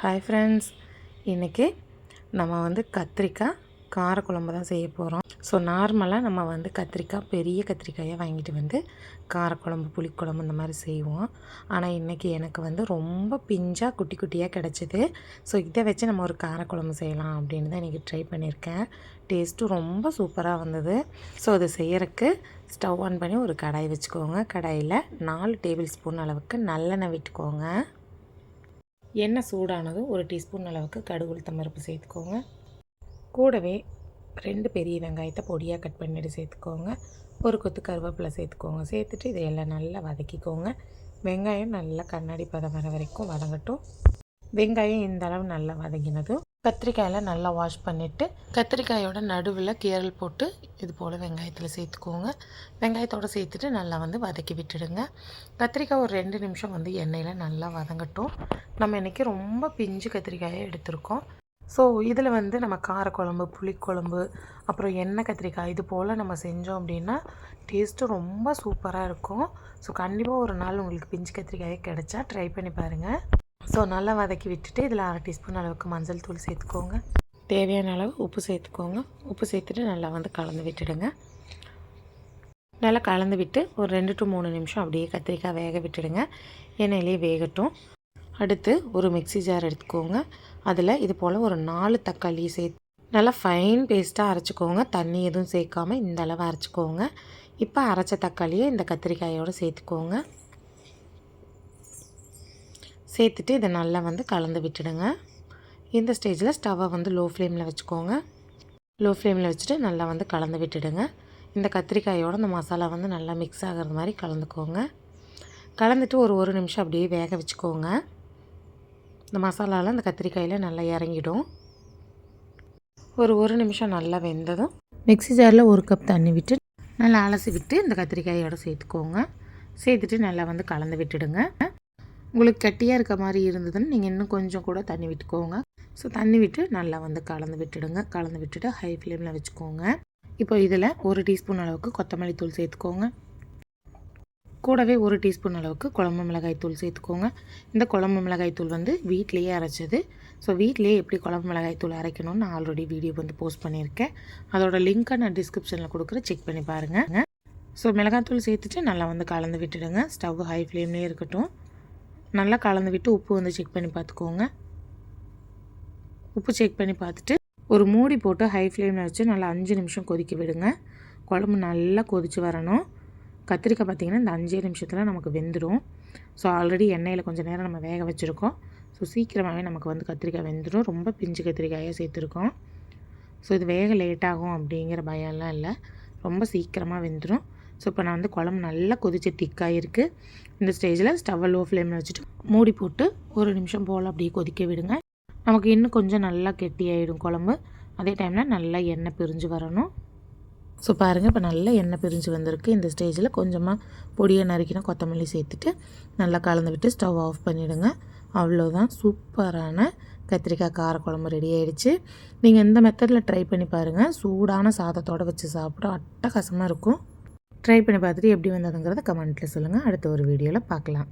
Hi friends இன்றைக்கி நம்ம வந்து கத்திரிக்காய் காரக்குழம்பு தான் செய்ய போகிறோம் ஸோ நார்மலாக நம்ம வந்து கத்திரிக்காய் பெரிய கத்திரிக்காயை வாங்கிட்டு வந்து காரக்குழம்பு புளிக்குழம்பு இந்த மாதிரி செய்வோம். ஆனால் இன்றைக்கி எனக்கு வந்து ரொம்ப பிஞ்சாக குட்டி குட்டியாக கிடச்சிது. ஸோ இதை வச்சு நம்ம ஒரு காரக்குழம்பு செய்யலாம் அப்படின்னு தான் இன்றைக்கி ட்ரை பண்ணியிருக்கேன். டேஸ்ட்டும் ரொம்ப சூப்பராக வந்தது. ஸோ அது செய்கிறக்கு ஸ்டவ் ஆன் பண்ணி ஒரு கடாய் வச்சுக்கோங்க. கடாயில் நாலு டேபிள் ஸ்பூன் அளவுக்கு நல்லெண்ணெய் விட்டுக்கோங்க. எண்ணெய் சூடானதும் ஒரு டீஸ்பூன் அளவுக்கு கடுகு உளுத்தம்பருப்பு சேர்த்துக்கோங்க. கூடவே ரெண்டு பெரிய வெங்காயத்தை பொடியாக கட் பண்ணிட்டு சேர்த்துக்கோங்க. ஒரு கொத்து கருவேப்பிலை சேர்த்துக்கோங்க. சேர்த்துட்டு இதையெல்லாம் நல்லா வதக்கிக்கோங்க. வெங்காயம் நல்லா கண்ணாடி பதம் வர வரைக்கும் வதங்கட்டும். வெங்காயம் இந்த அளவு நல்லா வதங்கினதும் கத்திரிக்காயெல்லாம் நல்லா வாஷ் பண்ணிவிட்டு கத்திரிக்காயோட நடுவில் கீரல் போட்டு இது போல் வெங்காயத்தில் சேர்த்துக்கோங்க. வெங்காயத்தோடு சேர்த்துட்டு நல்லா வந்து வதக்கி விட்டுடுங்க. கத்திரிக்காய் ஒரு ரெண்டு நிமிஷம் வந்து எண்ணெயில் நல்லா வதங்கட்டும். நம்ம இன்றைக்கி ரொம்ப பிஞ்சு கத்திரிக்காயை எடுத்திருக்கோம். ஸோ இதில் வந்து நம்ம காரக்குழம்பு புளிக்குழம்பு அப்புறம் எண்ணெய் கத்திரிக்காய் இது போல் நம்ம செஞ்சோம் அப்படின்னா டேஸ்ட்டு ரொம்ப சூப்பராக இருக்கும். ஸோ கண்டிப்பாக ஒரு நாள் உங்களுக்கு பிஞ்சு கத்திரிக்காயே கிடச்சா ட்ரை பண்ணி பாருங்கள் ஸோ நல்லா வதக்கி விட்டுட்டு இதில் அரை டீஸ்பூன் அளவுக்கு மஞ்சள் தூள் சேர்த்துக்கோங்க. தேவையான அளவு உப்பு சேர்த்துக்கோங்க. உப்பு சேர்த்துட்டு நல்லா வந்து கலந்து விட்டுடுங்க. நல்லா கலந்து விட்டு ஒரு ரெண்டு டு மூணு நிமிஷம் அப்படியே கத்திரிக்காய் வேக விட்டுடுங்க. எண்ணெயிலே வேகட்டும். அடுத்து ஒரு மிக்சி ஜார் எடுத்துக்கோங்க. அதில் இது போல் ஒரு நாலு தக்காளி சேர்த்து நல்லா ஃபைன் பேஸ்ட்டாக அரைச்சிக்கோங்க. தண்ணி எதுவும் சேர்க்காமல் இந்த அளவு அரைச்சிக்கோங்க. இப்போ அரைச்ச தக்காளியை இந்த கத்திரிக்காயோடு சேர்த்துக்கோங்க. சேர்த்துட்டு இதை நல்லா வந்து கலந்து விட்டுடுங்க. இந்த ஸ்டேஜில் ஸ்டவ்வை வந்து லோ ஃப்ளேமில் வச்சுக்கோங்க. லோ ஃப்ளேமில் வச்சுட்டு நல்லா வந்து கலந்து விட்டுடுங்க. இந்த கத்திரிக்காயோட இந்த மசாலா வந்து நல்லா மிக்ஸ் ஆகிறது மாதிரி கலந்துக்கோங்க. கலந்துட்டு ஒரு ஒரு நிமிஷம் அப்படியே வேக வச்சுக்கோங்க. இந்த மசாலாலாம் இந்த கத்திரிக்காயில் நல்லா இறங்கிடும். ஒரு ஒரு நிமிஷம் நல்லா வெந்ததும் மிக்ஸி ஜாரில் ஒரு கப் தண்ணி விட்டு நல்லா அலசி விட்டு இந்த கத்திரிக்காயோட சேர்த்துக்கோங்க. சேர்த்துட்டு நல்லா வந்து கலந்து விட்டுடுங்க. உங்களுக்கு கட்டியாக இருக்க மாதிரி இருந்ததுன்னு நீங்கள் இன்னும் கொஞ்சம் கூட தண்ணி விட்டுக்கோங்க. ஸோ தண்ணி விட்டு நல்லா வந்து கலந்து விட்டுடுங்க. கலந்து விட்டுட்டு ஹை ஃப்ளேமில் வச்சுக்கோங்க. இப்போ இதில் ஒரு டீஸ்பூன் அளவுக்கு கொத்தமல்லி தூள் சேர்த்துக்கோங்க. கூடவே ஒரு டீஸ்பூன் அளவுக்கு குழம்பு மிளகாய் தூள் சேர்த்துக்கோங்க. இந்த குழம்பு மிளகாய் தூள் வந்து வீட்லேயே அரைச்சது. ஸோ வீட்லேயே எப்படி குழம்பு மிளகாய் தூள் அரைக்கணும்னு நான் ஆல்ரெடி வீடியோ வந்து போஸ்ட் பண்ணியிருக்கேன். அதோட லிங்க்கை நான் டிஸ்கிரிப்ஷனில் கொடுக்குற செக் பண்ணி பாருங்கள் ஸோ மிளகாய் தூள் சேர்த்துட்டு நல்லா வந்து கலந்து விட்டுடுங்க. ஸ்டவ் ஹை ஃப்ளேம்லேயே இருக்கட்டும். நல்லா கலந்து விட்டு உப்பு வந்து செக் பண்ணி பார்த்துக்கோங்க. உப்பு செக் பண்ணி பார்த்துட்டு ஒரு மூடி போட்டு ஹை ஃப்ளேமில் வச்சு நல்லா அஞ்சு நிமிஷம் கொதிக்க விடுங்க. குழம்பு நல்லா கொதித்து வரணும். கத்திரிக்காய் பார்த்திங்கன்னா இந்த அஞ்சே நிமிஷத்தில் நமக்கு வெந்துடும் ஸோ ஆல்ரெடி எண்ணெயில் கொஞ்சம் நேரம் நம்ம வேக வச்சுருக்கோம். ஸோ சீக்கிரமாகவே நமக்கு வந்து கத்திரிக்காய் வெந்துடும் ரொம்ப பிஞ்சு கத்திரிக்காயாக சேர்த்துருக்கோம். ஸோ இது வேக லேட்டாகும் அப்படிங்கிற பயம்லாம் இல்லை. ரொம்ப சீக்கிரமாக வெந்துடும் ஸோ இப்போ நான் வந்து குழம்பு நல்லா கொதிச்சு திக்காக இருக்குது இந்த ஸ்டேஜில் ஸ்டவ்வை லோ ஃப்ளேமில் வச்சுட்டு மூடி போட்டு ஒரு நிமிஷம் போல் அப்படியே கொதிக்க விடுங்க. நமக்கு இன்னும் கொஞ்சம் நல்லா கெட்டியாயிடும் குழம்பு. அதே டைமில் நல்லா எண்ணெய் பிரிஞ்சு வரணும். ஸோ பாருங்கள் இப்போ நல்லா எண்ணெய் பிரிஞ்சு வந்திருக்கு. இந்த ஸ்டேஜில் கொஞ்சமாக பொடியை நறுக்கினா கொத்தமல்லி சேர்த்துட்டு நல்லா கலந்து விட்டு ஸ்டவ் ஆஃப் பண்ணிவிடுங்க அவ்வளோதான் சூப்பரான கத்திரிக்காய் காரக்குழம்பு ரெடி ஆகிடுச்சு நீங்கள் இந்த மெத்தடில் ட்ரை பண்ணி பாருங்கள் சூடான சாதத்தோடு வச்சு சாப்பிட அட்டகாசமாக இருக்கும். ட்ரை பண்ணி பார்த்துட்டு எப்படி வந்ததுங்கிறத கமெண்ட்டில் சொல்லுங்கள் அடுத்த ஒரு வீடியோவில் பார்க்கலாம்.